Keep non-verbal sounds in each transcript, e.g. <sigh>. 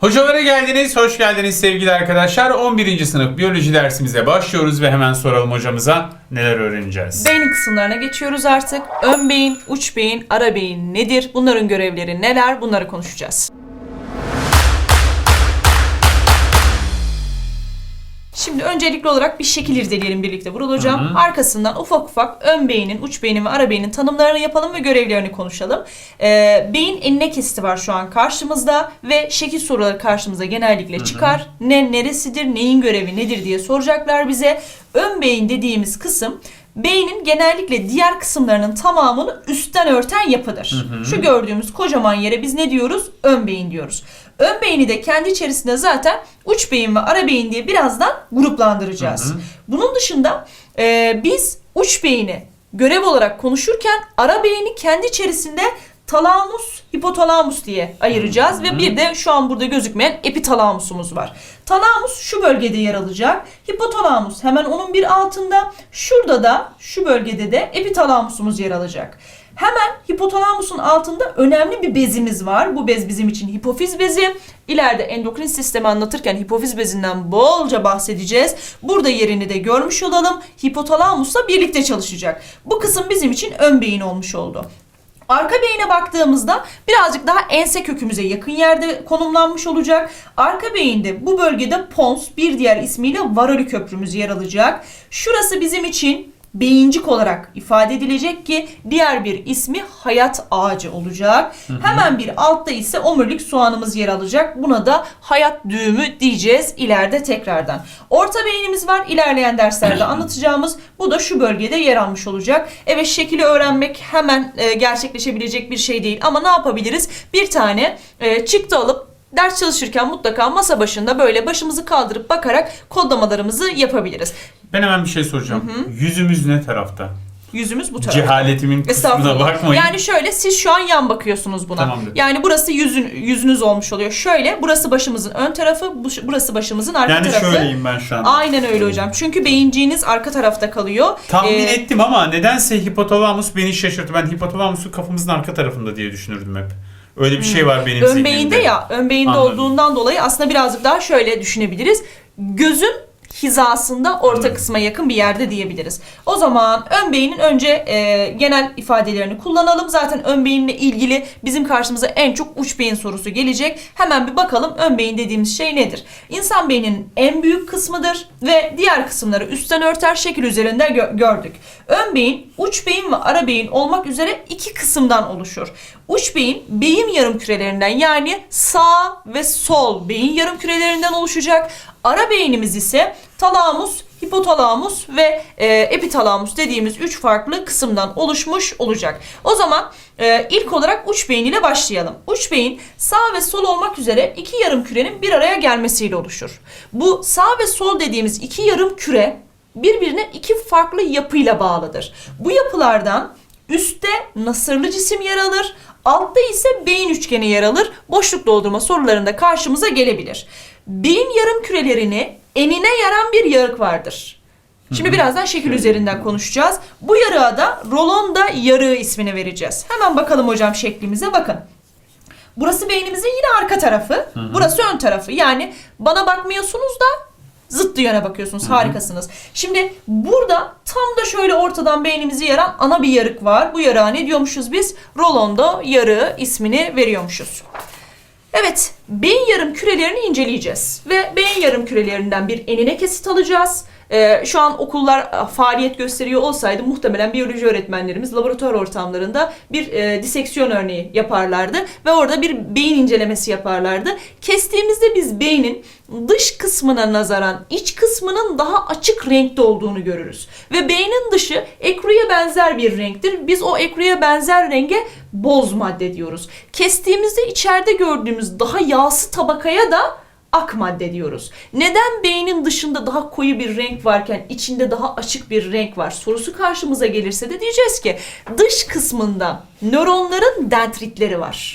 Hocalara geldiniz, hoş geldiniz sevgili arkadaşlar. 11. sınıf biyoloji dersimize başlıyoruz ve hemen soralım hocamıza neler öğreneceğiz. Beynin kısımlarına geçiyoruz artık. Ön beyin, uç beyin, ara beyin nedir? Bunların görevleri neler? Bunları konuşacağız. Şimdi öncelikli olarak bir şekil irdeleyelim birlikte Vural Hocam. Arkasından ufak ufak ön beynin, uç beynin ve ara beynin tanımlarını yapalım ve görevlerini konuşalım. Ee, beyin enine kesiti var şu an karşımızda ve şekil soruları karşımıza genellikle çıkar. Ne neresidir, neyin görevi nedir diye soracaklar bize. Ön beyin dediğimiz kısım beynin genellikle diğer kısımlarının tamamını üstten örten yapıdır. Şu gördüğümüz kocaman yere biz ne diyoruz? Ön beyin diyoruz. Ön beyni de kendi içerisinde zaten uç beyin ve ara beyin diye birazdan gruplandıracağız. Bunun dışında e, biz uç beyni görev olarak konuşurken ara beyni kendi içerisinde talamus, hipotalamus diye ayıracağız ve bir de şu an burada gözükmeyen epitalamusumuz var. Talamus şu bölgede yer alacak. Hipotalamus hemen onun bir altında. Şurada da şu bölgede de epitalamusumuz yer alacak. Hemen hipotalamusun altında önemli bir bezimiz var. Bu bez bizim için hipofiz bezi. İleride endokrin sistemi anlatırken hipofiz bezinden bolca bahsedeceğiz. Burada yerini de görmüş olalım. Hipotalamusla birlikte çalışacak. Bu kısım bizim için ön beyin olmuş oldu. Arka beyine baktığımızda birazcık daha ense kökümüze yakın yerde konumlanmış olacak. Arka beyinde bu bölgede pons bir diğer ismiyle varoli köprümüz yer alacak. Şurası bizim için beyincik olarak ifade edilecek ki diğer bir ismi hayat ağacı olacak. Hemen bir altta ise omurilik soğanımız yer alacak. Buna da hayat düğümü diyeceğiz ileride tekrardan. Orta beynimiz var. İlerleyen derslerde <clears throat> anlatacağımız. Bu da şu bölgede yer almış olacak. Evet şekili öğrenmek hemen e, gerçekleşebilecek bir şey değil ama ne yapabiliriz? Bir tane e, çıktı alıp Ders çalışırken mutlaka masa başında böyle başımızı kaldırıp bakarak kodlamalarımızı yapabiliriz. Ben hemen bir şey soracağım. Yüzümüz ne tarafta? Yüzümüz bu tarafta. Cehaletimin Estağfurullah. bakmayın. Yani şöyle siz şu an yan bakıyorsunuz buna. Tamamdır. Yani burası yüzün, yüzünüz olmuş oluyor. Şöyle burası başımızın ön tarafı, bu- burası başımızın arka Yani tarafı. şöyleyim ben şu an. Aynen öyle hocam. Çünkü beyinciğiniz arka tarafta kalıyor. Tahmin Ee, ettim ama nedense hipotalamus beni şaşırttı. Ben hipotalamusu kafamızın arka tarafında diye düşünürdüm hep. Öyle bir şey var benim Ön zihnimde. beyinde ya, ön beyinde Anladım. olduğundan dolayı aslında birazcık daha şöyle düşünebiliriz. Gözün hizasında orta kısma yakın bir yerde diyebiliriz. O zaman ön beynin önce e, genel ifadelerini kullanalım. Zaten ön beyinle ilgili bizim karşımıza en çok uç beyin sorusu gelecek. Hemen bir bakalım ön beyin dediğimiz şey nedir? İnsan beyninin en büyük kısmıdır ve diğer kısımları üstten örter şekil üzerinde gö- gördük. Ön beyin, uç beyin ve ara beyin olmak üzere iki kısımdan oluşur. Uç beyin beyin yarım kürelerinden yani sağ ve sol beyin yarım kürelerinden oluşacak. Ara beynimiz ise talamus, hipotalamus ve e, epitalamus dediğimiz üç farklı kısımdan oluşmuş olacak. O zaman e, ilk olarak uç beyin ile başlayalım. Uç beyin sağ ve sol olmak üzere iki yarım kürenin bir araya gelmesiyle oluşur. Bu sağ ve sol dediğimiz iki yarım küre birbirine iki farklı yapıyla bağlıdır. Bu yapılardan üstte nasırlı cisim yer alır, altta ise beyin üçgeni yer alır. Boşluk doldurma sorularında karşımıza gelebilir. Beyin yarım kürelerini enine yaran bir yarık vardır. Şimdi birazdan şekil üzerinden konuşacağız. Bu yarığa da rolonda yarığı ismini vereceğiz. Hemen bakalım hocam şeklimize bakın. Burası beynimizin yine arka tarafı. Burası ön tarafı. Yani bana bakmıyorsunuz da zıttı yöne bakıyorsunuz. Harikasınız. Şimdi burada tam da şöyle ortadan beynimizi yaran ana bir yarık var. Bu yarığa ne diyormuşuz biz? Rolonda yarığı ismini veriyormuşuz. Evet, beyin yarım kürelerini inceleyeceğiz ve beyin yarım kürelerinden bir enine kesit alacağız. Ee, şu an okullar e, faaliyet gösteriyor olsaydı muhtemelen biyoloji öğretmenlerimiz laboratuvar ortamlarında bir e, diseksiyon örneği yaparlardı ve orada bir beyin incelemesi yaparlardı. Kestiğimizde biz beynin dış kısmına nazaran iç kısmının daha açık renkte olduğunu görürüz. Ve beynin dışı ekruya benzer bir renktir. Biz o ekruya benzer renge boz madde diyoruz. Kestiğimizde içeride gördüğümüz daha yağsı tabakaya da ak madde diyoruz. Neden beynin dışında daha koyu bir renk varken içinde daha açık bir renk var sorusu karşımıza gelirse de diyeceğiz ki dış kısmında nöronların dendritleri var.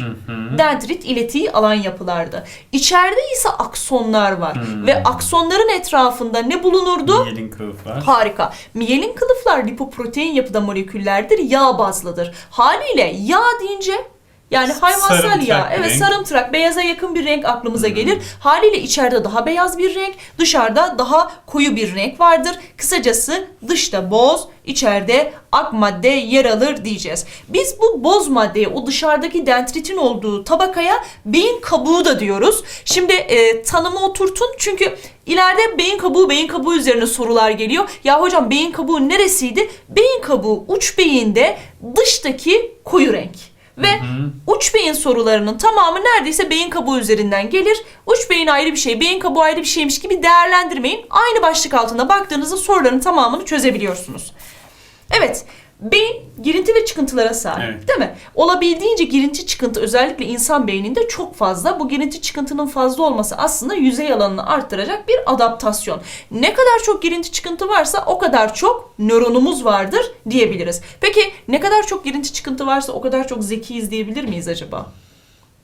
Dendrit iletiyi alan yapılarda. İçeride ise aksonlar var ve aksonların etrafında ne bulunurdu? Miyelin kılıflar. Harika. Miyelin kılıflar lipoprotein yapıda moleküllerdir, yağ bazlıdır. Haliyle yağ deyince Yani hayvansal Sarımtırak yağ. Evet renk. sarımtırak beyaza yakın bir renk aklımıza gelir. Haliyle içeride daha beyaz bir renk, dışarıda daha koyu bir renk vardır. Kısacası dışta boz, içeride ak madde yer alır diyeceğiz. Biz bu boz maddeye, o dışarıdaki dendritin olduğu tabakaya beyin kabuğu da diyoruz. Şimdi e, tanımı oturtun çünkü ileride beyin kabuğu, beyin kabuğu üzerine sorular geliyor. Ya hocam beyin kabuğu neresiydi? Beyin kabuğu uç beyinde dıştaki koyu renk. Ve uç beyin sorularının tamamı neredeyse beyin kabuğu üzerinden gelir. Uç beyin ayrı bir şey, beyin kabuğu ayrı bir şeymiş gibi değerlendirmeyin. Aynı başlık altında baktığınızda soruların tamamını çözebiliyorsunuz. Evet, beyin girinti ve çıkıntılara sahip Evet. değil mi? Olabildiğince girinti çıkıntı özellikle insan beyninde çok fazla. Bu girinti çıkıntının fazla olması aslında yüzey alanını arttıracak bir adaptasyon. Ne kadar çok girinti çıkıntı varsa o kadar çok nöronumuz vardır diyebiliriz. Peki ne kadar çok girinti çıkıntı varsa o kadar çok zekiyiz diyebilir miyiz acaba?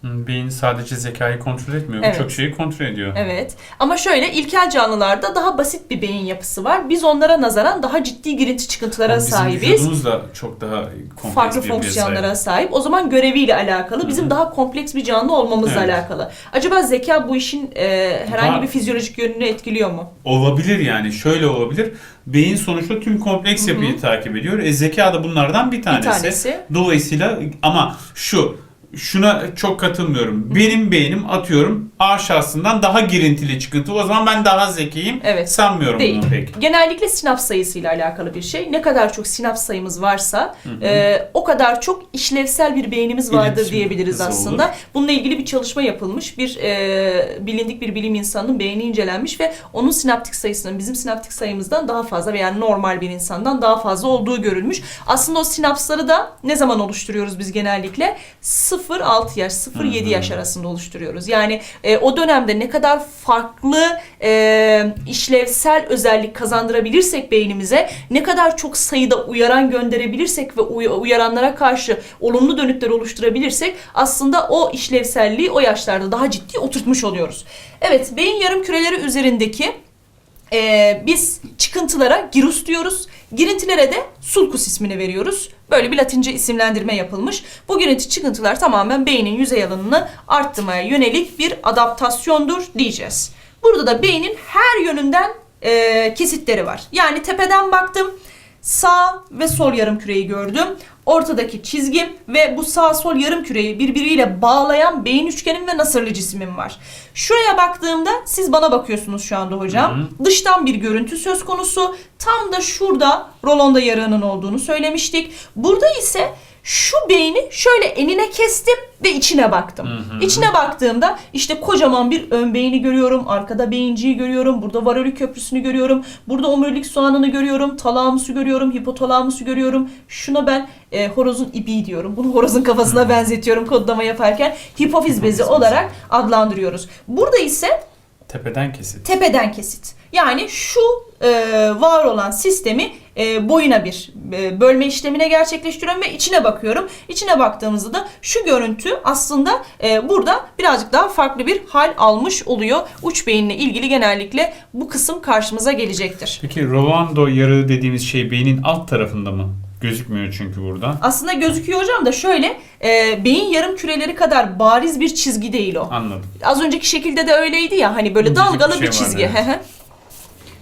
Beyin sadece zekayı kontrol etmiyor. Evet. Birçok şeyi kontrol ediyor. Evet. Ama şöyle ilkel canlılarda daha basit bir beyin yapısı var. Biz onlara nazaran daha ciddi girinti çıkıntılara Ama bizim sahibiz. vücudumuz da çok daha kompleks farklı bir fonksiyonlara sahip. sahip. O zaman göreviyle alakalı. Bizim daha kompleks bir canlı olmamızla Evet. alakalı. Acaba zeka bu işin e, herhangi Daha- bir fizyolojik yönünü etkiliyor mu? Olabilir yani şöyle olabilir. Beyin sonuçta tüm kompleks yapıyı takip ediyor. E zeka da bunlardan bir tanesi. tanesi. Dolayısıyla ama şu şuna çok katılmıyorum. Benim beynim atıyorum A şahsından daha girintili çıkıntı. O zaman ben daha zekiyim. Evet. Sanmıyorum Değil. bunu pek. Genellikle sinaps sayısıyla alakalı bir şey. Ne kadar çok sinaps sayımız varsa e, o kadar çok işlevsel bir beynimiz vardır İletişim diyebiliriz aslında. olur. Bununla ilgili bir çalışma yapılmış. Bir e, bilindik bir bilim insanının beyni incelenmiş ve onun sinaptik sayısının bizim sinaptik sayımızdan daha fazla veya normal bir insandan daha fazla olduğu görülmüş. Aslında o sinapsları da ne zaman oluşturuyoruz biz genellikle? 0-6 yaş, 0-7 yaş arasında oluşturuyoruz. Yani e, o dönemde ne kadar farklı e, işlevsel özellik kazandırabilirsek beynimize, ne kadar çok sayıda uyaran gönderebilirsek ve uy- uyaranlara karşı olumlu dönütler oluşturabilirsek aslında o işlevselliği o yaşlarda daha ciddi oturtmuş oluyoruz. Evet, beyin yarım küreleri üzerindeki ee, biz çıkıntılara girus diyoruz. Girintilere de sulcus ismini veriyoruz. Böyle bir latince isimlendirme yapılmış. Bu girinti çıkıntılar tamamen beynin yüzey alanını arttırmaya yönelik bir adaptasyondur diyeceğiz. Burada da beynin her yönünden e, kesitleri var. Yani tepeden baktım sağ ve sol yarım küreyi gördüm. Ortadaki çizgim ve bu sağ sol yarım küreyi birbiriyle bağlayan beyin üçgenim ve nasırlı cisimim var. Şuraya baktığımda siz bana bakıyorsunuz şu anda hocam. Dıştan bir görüntü söz konusu. Tam da şurada rolonda yarığının olduğunu söylemiştik. Burada ise şu beyni şöyle enine kestim ve içine baktım. İçine baktığımda işte kocaman bir ön beyni görüyorum, arkada beyinciği görüyorum, burada varolük köprüsünü görüyorum, burada omurilik soğanını görüyorum, talamusu görüyorum, hipotalamusu görüyorum. Şuna ben e, horozun ibiği diyorum. Bunu horozun kafasına benzetiyorum kodlama yaparken. Hipofiz bezi bezi. olarak adlandırıyoruz. Burada ise Tepeden kesit. tepeden kesit. Yani şu e, var olan sistemi e, boyuna bir e, bölme işlemine gerçekleştiriyorum ve içine bakıyorum. İçine baktığımızda da şu görüntü aslında e, burada birazcık daha farklı bir hal almış oluyor. Uç beyinle ilgili genellikle bu kısım karşımıza gelecektir. Peki Rolando yarığı dediğimiz şey beynin alt tarafında mı? Gözükmüyor çünkü burada. Aslında gözüküyor hocam da şöyle e, beyin yarım küreleri kadar bariz bir çizgi değil o. Anladım. Az önceki şekilde de öyleydi ya hani böyle İncecik dalgalı bir bir, şey vardı, çizgi. evet.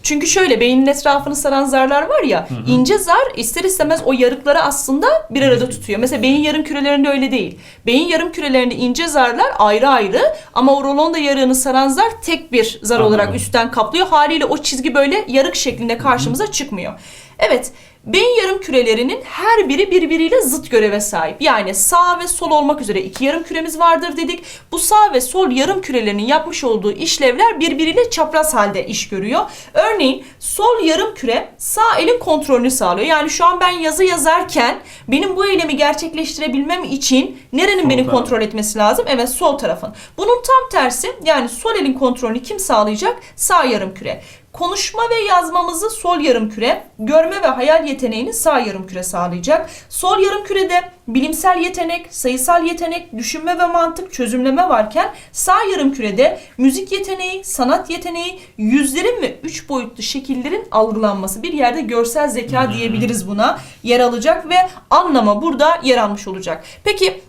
Hı hı. Çünkü şöyle beynin etrafını saran zarlar var ya ince zar ister istemez o yarıkları aslında bir arada tutuyor. Mesela beyin yarım kürelerinde öyle değil. Beyin yarım kürelerinde ince zarlar ayrı ayrı ama o rolonda yarığını saran zar tek bir zar Anladım. olarak üstten kaplıyor. Haliyle o çizgi böyle yarık şeklinde karşımıza çıkmıyor. Evet Beyin yarım kürelerinin her biri birbiriyle zıt göreve sahip. Yani sağ ve sol olmak üzere iki yarım küremiz vardır dedik. Bu sağ ve sol yarım kürelerinin yapmış olduğu işlevler birbiriyle çapraz halde iş görüyor. Örneğin sol yarım küre sağ elin kontrolünü sağlıyor. Yani şu an ben yazı yazarken benim bu eylemi gerçekleştirebilmem için nerenin Sol beni taraf. kontrol etmesi lazım? Evet sol tarafın. Bunun tam tersi yani sol elin kontrolünü kim sağlayacak? Sağ yarım küre. Konuşma ve yazmamızı sol yarım küre, görme ve hayal yeteneğini sağ yarım küre sağlayacak. Sol yarım kürede bilimsel yetenek, sayısal yetenek, düşünme ve mantık, çözümleme varken sağ yarım kürede müzik yeteneği, sanat yeteneği, yüzlerin ve üç boyutlu şekillerin algılanması bir yerde görsel zeka diyebiliriz buna yer alacak ve anlama burada yer almış olacak. Peki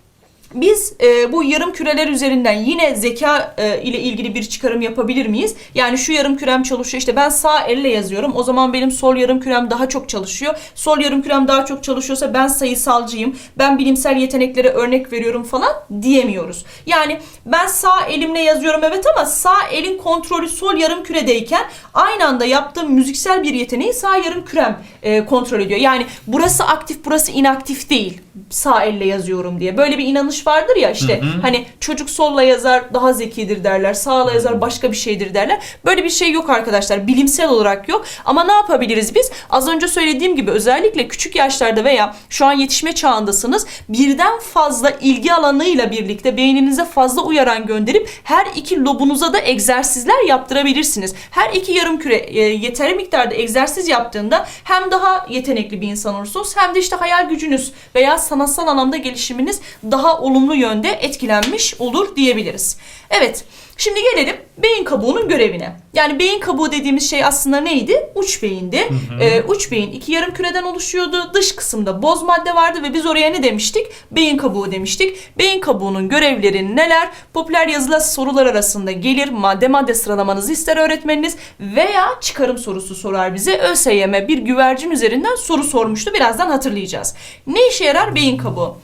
Biz e, bu yarım küreler üzerinden yine zeka e, ile ilgili bir çıkarım yapabilir miyiz? Yani şu yarım kürem çalışıyor işte ben sağ elle yazıyorum o zaman benim sol yarım kürem daha çok çalışıyor. Sol yarım kürem daha çok çalışıyorsa ben sayısalcıyım, ben bilimsel yeteneklere örnek veriyorum falan diyemiyoruz. Yani ben sağ elimle yazıyorum evet ama sağ elin kontrolü sol yarım küredeyken aynı anda yaptığım müziksel bir yeteneği sağ yarım kürem e, kontrol ediyor. Yani burası aktif burası inaktif değil sağ elle yazıyorum diye. Böyle bir inanış vardır ya işte hani çocuk solla yazar daha zekidir derler. Sağla yazar başka bir şeydir derler. Böyle bir şey yok arkadaşlar. Bilimsel olarak yok. Ama ne yapabiliriz biz? Az önce söylediğim gibi özellikle küçük yaşlarda veya şu an yetişme çağındasınız. Birden fazla ilgi alanıyla birlikte beyninize fazla uyaran gönderip her iki lobunuza da egzersizler yaptırabilirsiniz. Her iki yarım küre e, yeterli miktarda egzersiz yaptığında hem daha yetenekli bir insan olursunuz hem de işte hayal gücünüz veya sanatsal anlamda gelişiminiz daha olumlu yönde etkilenmiş olur diyebiliriz. Evet. Şimdi gelelim beyin kabuğunun görevine. Yani beyin kabuğu dediğimiz şey aslında neydi? Uç beyindi. Ee, uç beyin iki yarım küreden oluşuyordu. Dış kısımda boz madde vardı ve biz oraya ne demiştik? Beyin kabuğu demiştik. Beyin kabuğunun görevleri neler? Popüler yazılı sorular arasında gelir. Madde madde sıralamanızı ister öğretmeniniz veya çıkarım sorusu sorar bize. ÖSYM bir güvercin üzerinden soru sormuştu. Birazdan hatırlayacağız. Ne işe yarar beyin kabuğu?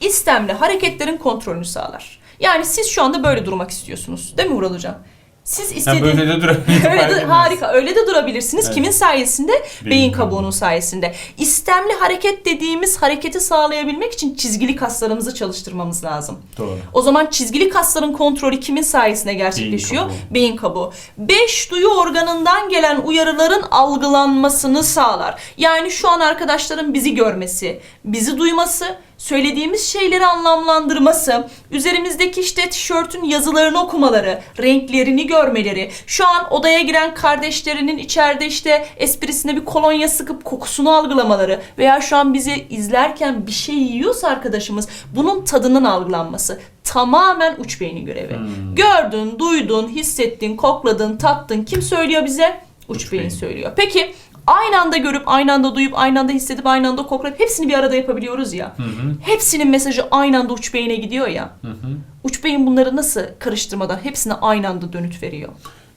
istemli hareketlerin kontrolünü sağlar. Yani siz şu anda böyle durmak istiyorsunuz. Değil mi Vural Hocam? Siz Yani istediğiniz... böyle de durabiliriz. <laughs> Öyle de, harika. Öyle de durabilirsiniz. Evet. Kimin sayesinde? Beyin, Beyin kabuğunun kabuğu. sayesinde. İstemli hareket dediğimiz hareketi sağlayabilmek için çizgili kaslarımızı çalıştırmamız lazım. Doğru. O zaman çizgili kasların kontrolü kimin sayesinde gerçekleşiyor? Beyin Beyin kabuğu. Beş duyu organından gelen uyarıların algılanmasını sağlar. Yani şu an arkadaşların bizi görmesi, bizi duyması, söylediğimiz şeyleri anlamlandırması, üzerimizdeki işte tişörtün yazılarını okumaları, renklerini görmeleri, şu an odaya giren kardeşlerinin içeride işte esprisine bir kolonya sıkıp kokusunu algılamaları veya şu an bizi izlerken bir şey yiyorsa arkadaşımız bunun tadının algılanması tamamen uç beynin görevi. Hmm. Gördün, duydun, hissettin, kokladın, tattın. Kim söylüyor bize? Uç, Uç beyin beyin. söylüyor. Peki aynı anda görüp, aynı anda duyup, aynı anda hissedip, aynı anda koklayıp hepsini bir arada yapabiliyoruz ya. Hı hı. Hepsinin mesajı aynı anda uç beyine gidiyor ya. Hı hı. Uç beyin bunları nasıl karıştırmadan hepsine aynı anda dönüt veriyor?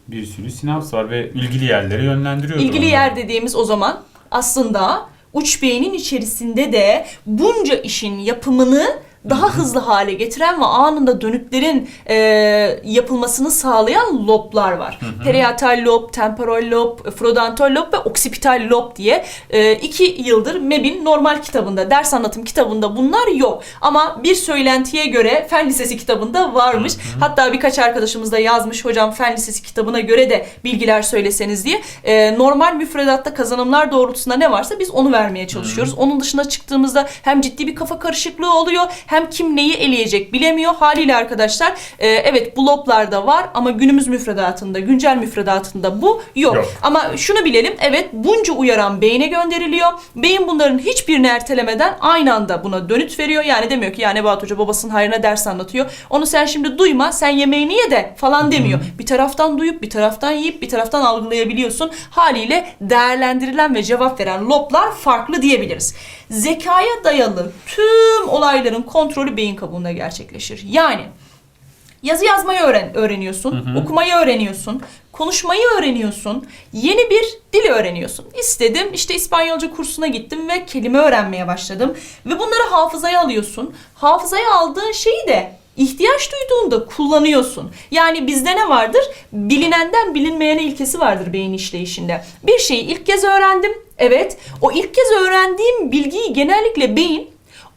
Bir sürü sinaps var ve ilgili yerlere yönlendiriyor. İlgili yer dediğimiz o zaman aslında uç beynin içerisinde de bunca işin yapımını daha hızlı hale getiren ve anında dönütlerin e, yapılmasını sağlayan loblar var. Periotal lob, temporal lob, frontal lob ve oksipital lob diye e, iki yıldır MEB'in normal kitabında, ders anlatım kitabında bunlar yok. Ama bir söylentiye göre Fen Lisesi kitabında varmış. Hatta birkaç arkadaşımız da yazmış hocam Fen Lisesi kitabına göre de bilgiler söyleseniz diye. E, normal müfredatta kazanımlar doğrultusunda ne varsa biz onu vermeye çalışıyoruz. Onun dışına çıktığımızda hem ciddi bir kafa karışıklığı oluyor hem kim neyi eleyecek bilemiyor. Haliyle arkadaşlar e, evet bu loblarda var ama günümüz müfredatında, güncel müfredatında bu yok. Yok. Ama şunu bilelim evet bunca uyaran beyne gönderiliyor. Beyin bunların hiçbirini ertelemeden aynı anda buna dönüt veriyor. Yani demiyor ki ya Nebahat Hoca babasının hayrına ders anlatıyor. Onu sen şimdi duyma sen yemeğini ye de falan demiyor. Bir taraftan duyup bir taraftan yiyip bir taraftan algılayabiliyorsun. Haliyle değerlendirilen ve cevap veren loblar farklı diyebiliriz. Zekaya dayalı tüm olayların kontrolü beyin kabuğunda gerçekleşir. Yani Yazı yazmayı öğren öğreniyorsun, okumayı öğreniyorsun, konuşmayı öğreniyorsun, yeni bir dil öğreniyorsun. İstedim işte İspanyolca kursuna gittim ve kelime öğrenmeye başladım ve bunları hafızaya alıyorsun. Hafızaya aldığın şeyi de ihtiyaç duyduğunda kullanıyorsun. Yani bizde ne vardır? Bilinenden bilinmeyene ilkesi vardır beyin işleyişinde. Bir şeyi ilk kez öğrendim. Evet, o ilk kez öğrendiğim bilgiyi genellikle beyin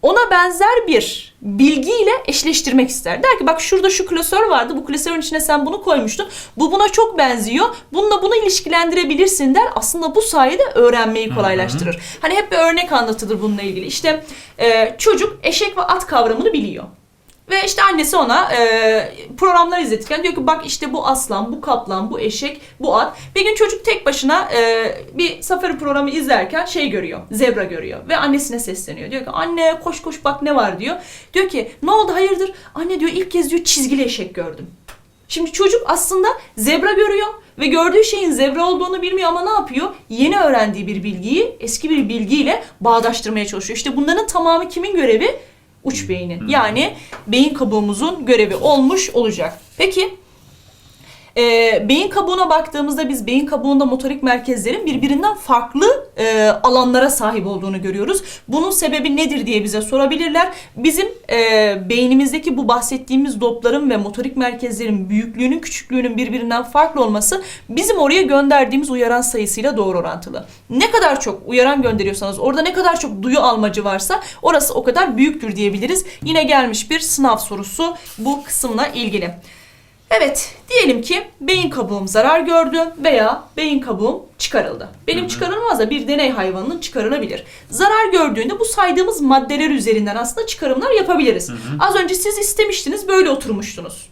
ona benzer bir bilgiyle eşleştirmek ister. Der ki bak şurada şu klasör vardı. Bu klasörün içine sen bunu koymuştun. Bu buna çok benziyor. Bununla bunu ilişkilendirebilirsin der. Aslında bu sayede öğrenmeyi kolaylaştırır. Hani hep bir örnek anlatılır bununla ilgili. İşte e, çocuk eşek ve at kavramını biliyor. Ve işte annesi ona e, programlar izletirken diyor ki bak işte bu aslan, bu kaplan, bu eşek, bu at. Bir gün çocuk tek başına e, bir safari programı izlerken şey görüyor, zebra görüyor. Ve annesine sesleniyor. Diyor ki anne koş koş bak ne var diyor. Diyor ki ne oldu hayırdır? Anne diyor ilk kez diyor çizgili eşek gördüm. Şimdi çocuk aslında zebra görüyor ve gördüğü şeyin zebra olduğunu bilmiyor ama ne yapıyor? Yeni öğrendiği bir bilgiyi eski bir bilgiyle bağdaştırmaya çalışıyor. İşte bunların tamamı kimin görevi? Uç beynin. Yani beyin kabuğumuzun görevi olmuş olacak. Peki e, beyin kabuğuna baktığımızda biz beyin kabuğunda motorik merkezlerin birbirinden farklı e, alanlara sahip olduğunu görüyoruz. Bunun sebebi nedir diye bize sorabilirler. Bizim e, beynimizdeki bu bahsettiğimiz dopların ve motorik merkezlerin büyüklüğünün küçüklüğünün birbirinden farklı olması bizim oraya gönderdiğimiz uyaran sayısıyla doğru orantılı. Ne kadar çok uyaran gönderiyorsanız orada ne kadar çok duyu almacı varsa orası o kadar büyüktür diyebiliriz. Yine gelmiş bir sınav sorusu bu kısımla ilgili. Evet, diyelim ki beyin kabuğum zarar gördü veya beyin kabuğum çıkarıldı. Benim çıkarılmaz da bir deney hayvanının çıkarılabilir. Zarar gördüğünde bu saydığımız maddeler üzerinden aslında çıkarımlar yapabiliriz. Az önce siz istemiştiniz, böyle oturmuştunuz.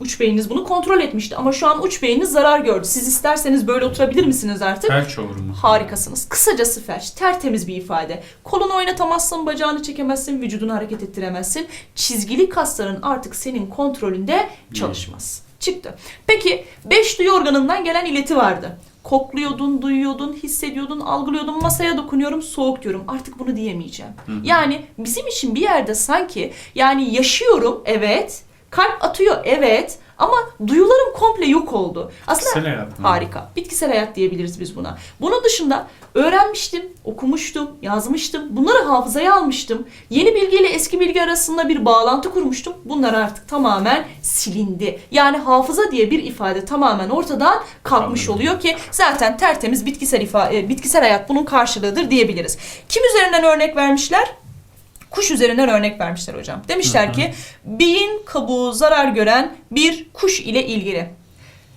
Uç beyniniz bunu kontrol etmişti ama şu an uç beyniniz zarar gördü. Siz isterseniz böyle oturabilir misiniz artık? Felç olur mu? Harikasınız. Kısacası felç. Tertemiz bir ifade. Kolunu oynatamazsın, bacağını çekemezsin, vücudunu hareket ettiremezsin. Çizgili kasların artık senin kontrolünde çalışmaz. Çıktı. Peki 5 duyu organından gelen ileti vardı. Kokluyordun, duyuyordun, hissediyordun, algılıyordun, masaya dokunuyorum, soğuk diyorum. Artık bunu diyemeyeceğim. Yani bizim için bir yerde sanki yani yaşıyorum evet, kalp atıyor evet ama duyularım komple yok oldu. Aslında Bitkisel hayat? Harika. Bitkisel hayat diyebiliriz biz buna. Bunun dışında öğrenmiştim, okumuştum, yazmıştım. Bunları hafızaya almıştım. Yeni bilgiyle eski bilgi arasında bir bağlantı kurmuştum. Bunlar artık tamamen silindi. Yani hafıza diye bir ifade tamamen ortadan kalkmış Anladım. oluyor ki zaten tertemiz bitkisel ifa- e, bitkisel hayat bunun karşılığıdır diyebiliriz. Kim üzerinden örnek vermişler? Kuş üzerinden örnek vermişler hocam. Demişler ki beyin kabuğu zarar gören bir kuş ile ilgili.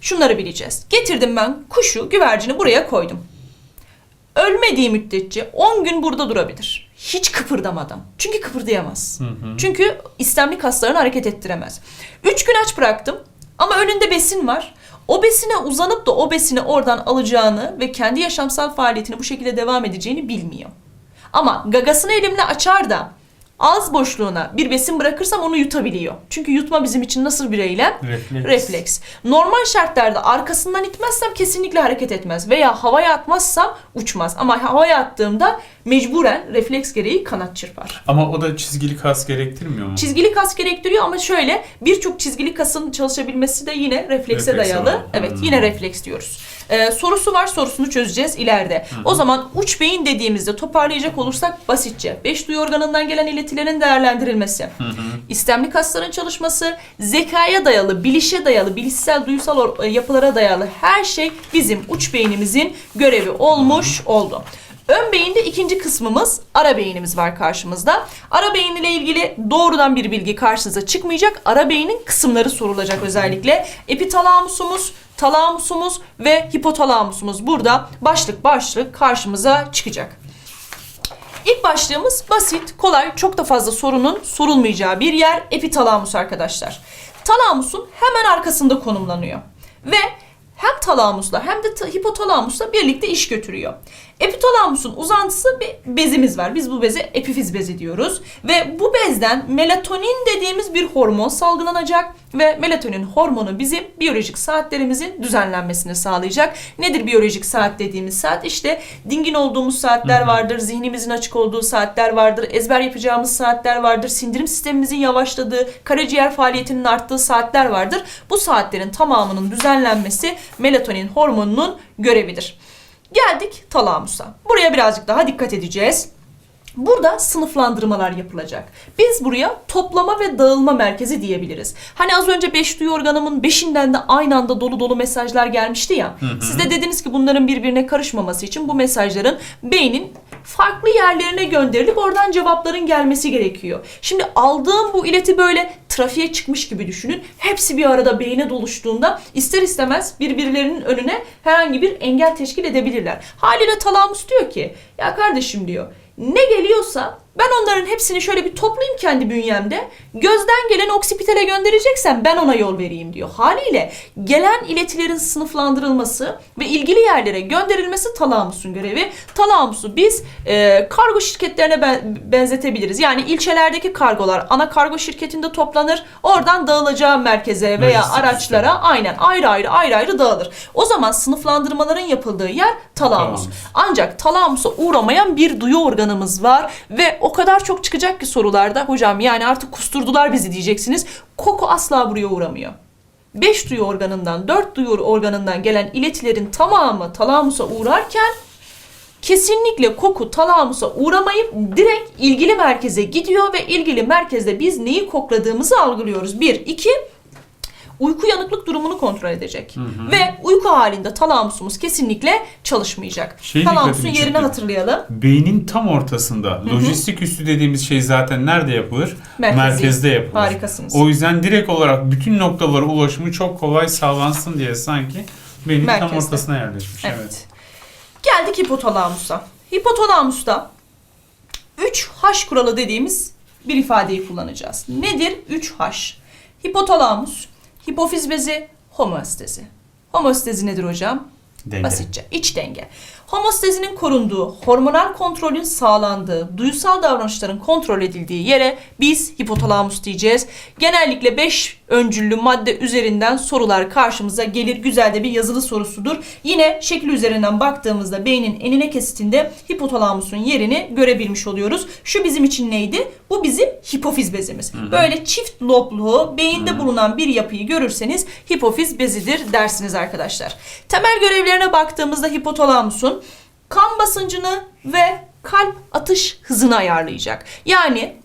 Şunları bileceğiz. Getirdim ben kuşu, güvercini buraya koydum. Ölmediği müddetçe 10 gün burada durabilir. Hiç kıpırdamadan. Çünkü kıpırdayamaz. Çünkü istemli kaslarını hareket ettiremez. 3 gün aç bıraktım ama önünde besin var. O besine uzanıp da o besini oradan alacağını ve kendi yaşamsal faaliyetini bu şekilde devam edeceğini bilmiyor. Ama gagasını elimle açar da ağız boşluğuna bir besin bırakırsam onu yutabiliyor. Çünkü yutma bizim için nasıl bir eylem? Refleks. Refleks. Normal şartlarda arkasından itmezsem kesinlikle hareket etmez veya havaya atmazsam uçmaz. Ama havaya attığımda mecburen refleks gereği kanat çırpar. Ama o da çizgili kas gerektirmiyor mu? Çizgili kas gerektiriyor ama şöyle birçok çizgili kasın çalışabilmesi de yine reflekse Reflekse dayalı. bağlı. Evet Hmm. yine refleks diyoruz. Ee, sorusu var sorusunu çözeceğiz ileride. O zaman uç beyin dediğimizde toparlayacak olursak basitçe 5 duyu organından gelen iletilerin değerlendirilmesi, istemli kasların çalışması, zekaya dayalı, bilişe dayalı, bilişsel duyusal or- yapılara dayalı her şey bizim uç beynimizin görevi olmuş oldu. Ön beyinde ikinci kısmımız ara beynimiz var karşımızda. Ara beyin ile ilgili doğrudan bir bilgi karşınıza çıkmayacak. Ara beynin kısımları sorulacak özellikle. Epitalamusumuz, talamusumuz ve hipotalamusumuz burada başlık başlık karşımıza çıkacak. İlk başlığımız basit, kolay, çok da fazla sorunun sorulmayacağı bir yer epitalamus arkadaşlar. Talamusun hemen arkasında konumlanıyor. Ve hem talamusla hem de ta- hipotalamusla birlikte iş götürüyor. Epitalamusun uzantısı bir bezimiz var. Biz bu beze epifiz bezi diyoruz. Ve bu bezden melatonin dediğimiz bir hormon salgılanacak. Ve melatonin hormonu bizim biyolojik saatlerimizin düzenlenmesini sağlayacak. Nedir biyolojik saat dediğimiz saat? İşte dingin olduğumuz saatler vardır, zihnimizin açık olduğu saatler vardır, ezber yapacağımız saatler vardır, sindirim sistemimizin yavaşladığı, karaciğer faaliyetinin arttığı saatler vardır. Bu saatlerin tamamının düzenlenmesi melatonin hormonunun görevidir. Geldik talamusa. Buraya birazcık daha dikkat edeceğiz. Burada sınıflandırmalar yapılacak. Biz buraya toplama ve dağılma merkezi diyebiliriz. Hani az önce 5 duyu organımın 5'inden de aynı anda dolu dolu mesajlar gelmişti ya. Siz de dediniz ki bunların birbirine karışmaması için bu mesajların beynin farklı yerlerine gönderilip oradan cevapların gelmesi gerekiyor. Şimdi aldığım bu ileti böyle trafiğe çıkmış gibi düşünün. Hepsi bir arada beyne doluştuğunda ister istemez birbirlerinin önüne herhangi bir engel teşkil edebilirler. Haliyle talamus diyor ki ya kardeşim diyor ne geliyorsa ben onların hepsini şöyle bir toplayayım kendi bünyemde. Gözden gelen oksipitale göndereceksem ben ona yol vereyim diyor. Haliyle gelen iletilerin sınıflandırılması ve ilgili yerlere gönderilmesi talamusun görevi. Talamusu biz e, kargo şirketlerine ben- benzetebiliriz. Yani ilçelerdeki kargolar ana kargo şirketinde toplanır. Oradan dağılacağı merkeze veya Lojistik araçlara aynen ayrı ayrı ayrı ayrı dağılır. O zaman sınıflandırmaların yapıldığı yer talamus. Talamus. Ancak talamusa uğramayan bir duyu organımız var ve o kadar çok çıkacak ki sorularda hocam yani artık kusturdular bizi diyeceksiniz. Koku asla buraya uğramıyor. 5 duyu organından 4 duyu organından gelen iletilerin tamamı talamusa uğrarken kesinlikle koku talamusa uğramayıp direkt ilgili merkeze gidiyor ve ilgili merkezde biz neyi kokladığımızı algılıyoruz. Bir, iki, uyku yanıklık durumunu kontrol edecek. Ve uyku halinde talamusumuz kesinlikle çalışmayacak. Şey Talamusun yerini çekti. hatırlayalım. Beynin tam ortasında. Lojistik üssü dediğimiz şey zaten nerede yapılır? Merkezi. Merkezde yapılır. Harikasınız. O yüzden direkt olarak bütün noktalara ulaşımı çok kolay sağlansın diye sanki beynin tam Merkezde. ortasına yerleşmiş. Evet. Evet. Geldik hipotalamusa. Hipotalamusta 3H kuralı dediğimiz bir ifadeyi kullanacağız. Nedir 3H? Hipotalamus, hipofiz bezi, homeostezi. Homeostezi nedir hocam? Denge. Basitçe iç denge. Homostezinin korunduğu, hormonal kontrolün sağlandığı, duysal davranışların kontrol edildiği yere biz hipotalamus diyeceğiz. Genellikle 5 öncüllü madde üzerinden sorular karşımıza gelir. Güzel de bir yazılı sorusudur. Yine şekil üzerinden baktığımızda beynin enine kesitinde hipotalamusun yerini görebilmiş oluyoruz. Şu bizim için neydi? Bu bizim hipofiz bezimiz. Böyle çift loblu beyinde bulunan bir yapıyı görürseniz hipofiz bezidir dersiniz arkadaşlar. Temel görevlerine baktığımızda hipotalamusun kan basıncını ve kalp atış hızını ayarlayacak. Yani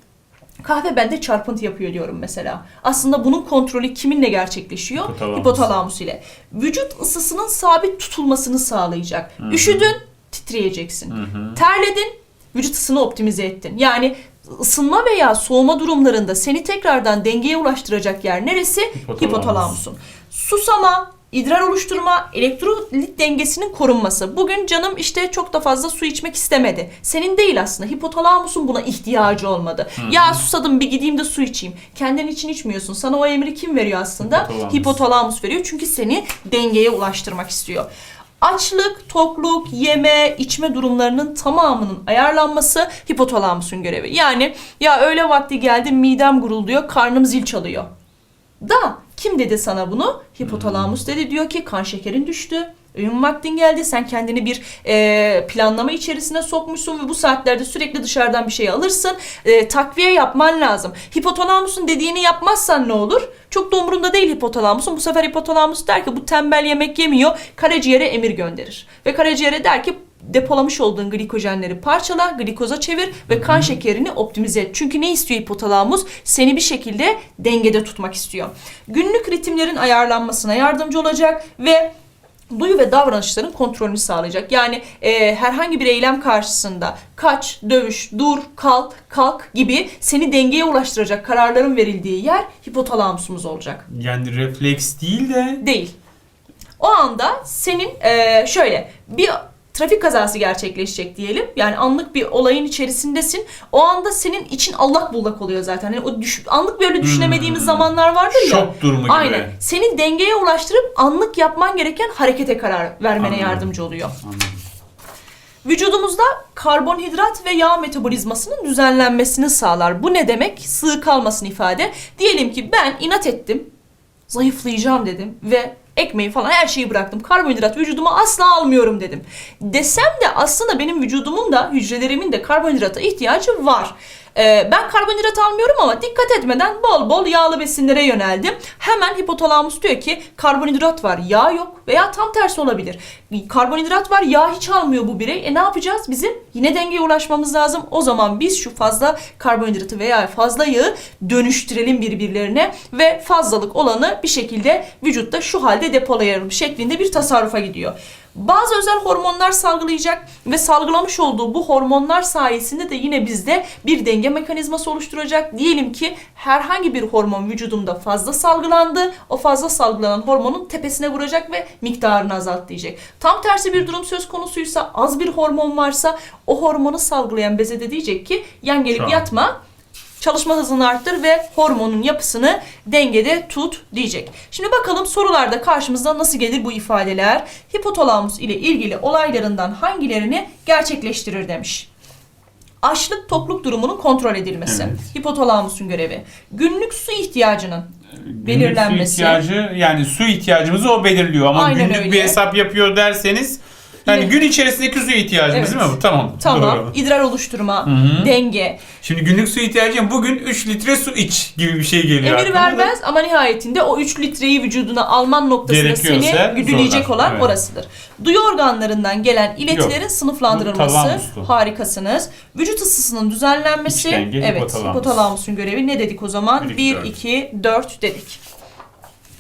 kahve bende çarpıntı yapıyor diyorum mesela. Aslında bunun kontrolü kiminle gerçekleşiyor? Hipotalamus. Hipotalamus ile. Vücut ısısının sabit tutulmasını sağlayacak. Üşüdün, titreyeceksin. Terledin, vücut ısını optimize ettin. Yani ısınma veya soğuma durumlarında seni tekrardan dengeye ulaştıracak yer neresi? Hipotalamus. Hipotalamusun. Susama, idrar oluşturma, elektrolit dengesinin korunması. Bugün canım işte çok da fazla su içmek istemedi. Senin değil aslında. Hipotalamusun buna ihtiyacı olmadı. Ya susadım bir gideyim de su içeyim. Kendin için içmiyorsun. Sana o emri kim veriyor aslında? Hipotalamus. Hipotalamus veriyor. Çünkü seni dengeye ulaştırmak istiyor. Açlık, tokluk, yeme, içme durumlarının tamamının ayarlanması hipotalamusun görevi. Yani ya öğle vakti geldi midem gurulduyor, karnım zil çalıyor. Da kim dedi sana bunu? Hipotalamus dedi diyor ki kan şekerin düştü. Öğün vaktin geldi. Sen kendini bir e, planlama içerisine sokmuşsun ve bu saatlerde sürekli dışarıdan bir şey alırsın. E, takviye yapman lazım. Hipotalamusun dediğini yapmazsan ne olur? Çok da umurunda değil hipotalamusun. Bu sefer hipotalamus der ki bu tembel yemek yemiyor. Karaciğere emir gönderir. Ve karaciğere der ki depolamış olduğun glikojenleri parçala, glikoza çevir ve kan şekerini optimize et. Çünkü ne istiyor hipotalamus? Seni bir şekilde dengede tutmak istiyor. Günlük ritimlerin ayarlanmasına yardımcı olacak ve duyu ve davranışların kontrolünü sağlayacak. Yani e, herhangi bir eylem karşısında kaç, dövüş, dur, kalk, kalk gibi seni dengeye ulaştıracak kararların verildiği yer hipotalamusumuz olacak Yani refleks değil de değil. O anda senin eee, şöyle bir trafik kazası gerçekleşecek diyelim. Yani anlık bir olayın içerisindesin. O anda senin için allak bullak oluyor zaten. Yani o düş- anlık böyle düşünemediğimiz Hmm. zamanlar vardır ya. şok durumu gibi. Aynen. Seni dengeye ulaştırıp anlık yapman gereken harekete karar vermene Anladım. yardımcı oluyor. Anladım. Vücudumuzda karbonhidrat ve yağ metabolizmasının düzenlenmesini sağlar. Bu ne demek? Sığ kalmasını ifade. Diyelim ki ben inat ettim. Zayıflayacağım dedim ve ekmeği falan her şeyi bıraktım. Karbonhidrat vücuduma asla almıyorum dedim. Desem de aslında benim vücudumun da hücrelerimin de karbonhidrata ihtiyacı var. Ee, ben karbonhidrat almıyorum ama dikkat etmeden bol bol yağlı besinlere yöneldim. Hemen hipotalamus diyor ki karbonhidrat var, yağ yok veya tam tersi olabilir. Karbonhidrat var, yağ hiç almıyor bu birey. E ne yapacağız? Bizim yine dengeye ulaşmamız lazım. O zaman biz şu fazla karbonhidratı veya fazla yağı dönüştürelim birbirlerine ve fazlalık olanı bir şekilde vücutta şu halde depolayalım şeklinde bir tasarrufa gidiyor. Bazı özel hormonlar salgılayacak ve salgılamış olduğu bu hormonlar sayesinde de yine bizde bir denge mekanizması oluşturacak. Diyelim ki herhangi bir hormon vücudumda fazla salgılandı. O fazla salgılanan hormonun tepesine vuracak ve miktarını azalt diyecek. Tam tersi bir durum söz konusuysa az bir hormon varsa o hormonu salgılayan beze de diyecek ki yan gelip yatma çalışma hızını arttır ve hormonun yapısını dengede tut diyecek. Şimdi bakalım sorularda karşımıza nasıl gelir bu ifadeler? Hipotalamus ile ilgili olaylarından hangilerini gerçekleştirir demiş. Açlık tokluk durumunun kontrol edilmesi. Evet. Hipotalamusun görevi. Günlük su ihtiyacının Günlük Belirlenmesi. Su ihtiyacı yani su ihtiyacımızı o belirliyor ama Aynen günlük öyle. bir hesap yapıyor derseniz Yani gün içerisindeki suya ihtiyacımız Evet. değil mi bu? Tamam. Tamam. Doğru. İdrar oluşturma, hı. denge. Şimdi günlük su ihtiyacım bugün 3 litre su iç gibi bir şey geliyor. Emir aklıma da. vermez ama nihayetinde o 3 litreyi vücuduna alman noktasında Gerekiyorsa seni güdüleyecek zorlar. olan Evet. orasıdır. Duyu organlarından gelen iletilerin Yok. sınıflandırılması Bu harikasınız. Vücut ısısının düzenlenmesi İçten gel, evet hipotalamus. hipotalamusun görevi ne dedik o zaman? Bir, 1 iki, 2 4 dedik.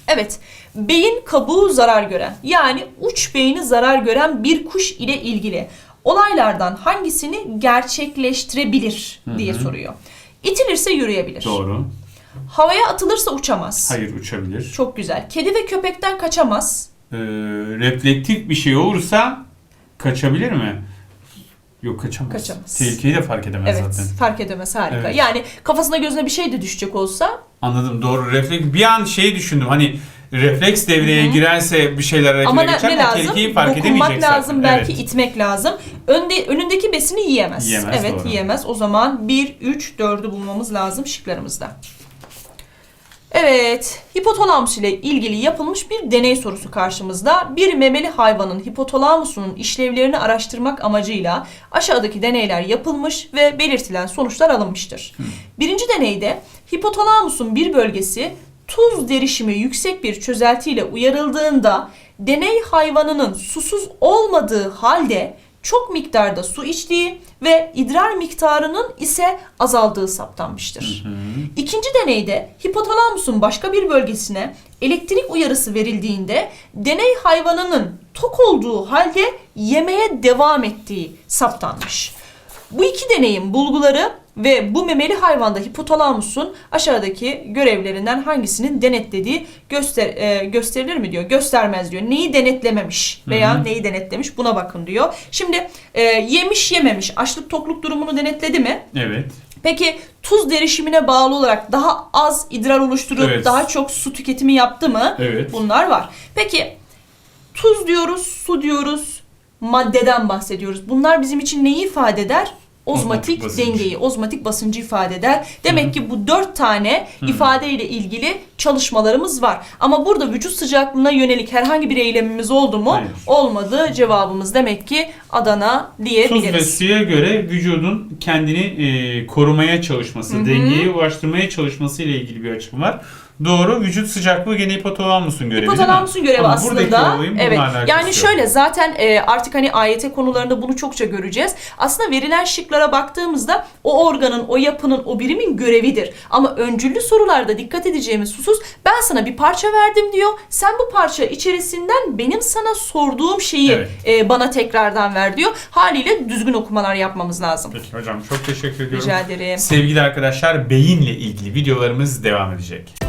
Evet. Beyin kabuğu zarar gören yani uç beyni zarar gören bir kuş ile ilgili olaylardan hangisini gerçekleştirebilir diye soruyor. İtilirse yürüyebilir. Doğru. Havaya atılırsa uçamaz. Hayır uçabilir. Çok güzel. Kedi ve köpekten kaçamaz. Ee, reflektif bir şey olursa kaçabilir mi? Yok kaçamaz. Kaçamaz. Tehlikeyi de fark edemez Evet. zaten. Fark edemez. Harika. Evet. Yani kafasına gözüne bir şey de düşecek olsa Anladım doğru refleks. Bir an şey düşündüm hani refleks devreye girerse bir şeyler harekete ama geçer ne ama lazım? tehlikeyi fark Dokunmak edemeyecek lazım, zaten. belki Evet. itmek lazım. Önde önündeki besini yiyemez. Yiyemez, evet, doğru. yiyemez. O zaman 1 3 4'ü bulmamız lazım şıklarımızda. Evet, hipotalamus ile ilgili yapılmış bir deney sorusu karşımızda. Bir memeli hayvanın hipotalamusunun işlevlerini araştırmak amacıyla aşağıdaki deneyler yapılmış ve belirtilen sonuçlar alınmıştır. Birinci deneyde hipotalamusun bir bölgesi tuz derişimi yüksek bir çözeltiyle uyarıldığında deney hayvanının susuz olmadığı halde çok miktarda su içtiği ve idrar miktarının ise azaldığı saptanmıştır. İkinci deneyde hipotalamusun başka bir bölgesine elektrik uyarısı verildiğinde deney hayvanının tok olduğu halde yemeye devam ettiği saptanmış. Bu iki deneyin bulguları ve bu memeli hayvanda hipotalamusun aşağıdaki görevlerinden hangisinin denetlediği göster e, gösterilir mi diyor. Göstermez diyor. Neyi denetlememiş veya Hı hı. neyi denetlemiş buna bakın diyor. Şimdi e, yemiş yememiş açlık tokluk durumunu denetledi mi? Evet. Peki tuz derişimine bağlı olarak daha az idrar oluşturup Evet. daha çok su tüketimi yaptı mı? Evet. Bunlar var. Peki tuz diyoruz, su diyoruz, maddeden bahsediyoruz. Bunlar bizim için neyi ifade eder? Ozmatik basınç. dengeyi, ozmatik basıncı ifade eder. Demek ki bu dört tane ifadeyle ilgili çalışmalarımız var. Ama burada vücut sıcaklığına yönelik herhangi bir eylemimiz oldu mu? Hayır. Olmadı. Cevabımız demek ki Adana Tuz ve diyebiliriz. suya göre vücudun kendini e, korumaya çalışması, Hı hı. dengeye ulaştırmaya çalışması ile ilgili bir açıklama var. Doğru. Vücut sıcaklığı gene hipotalamusun görevi? Hipotalamusun görevi Ama aslında. buradaki Evet. Yani şöyle zaten e, artık hani AYT konularında bunu çokça göreceğiz. Aslında verilen şıklara baktığımızda o organın, o yapının, o birimin görevidir. Ama öncüllü sorularda dikkat edeceğimiz husus ben sana bir parça verdim diyor. Sen bu parça içerisinden benim sana sorduğum şeyi Evet. e, bana tekrardan ver diyor. Haliyle düzgün okumalar yapmamız lazım. Peki hocam çok teşekkür ediyorum. Rica ederim. Sevgili arkadaşlar beyinle ilgili videolarımız devam edecek.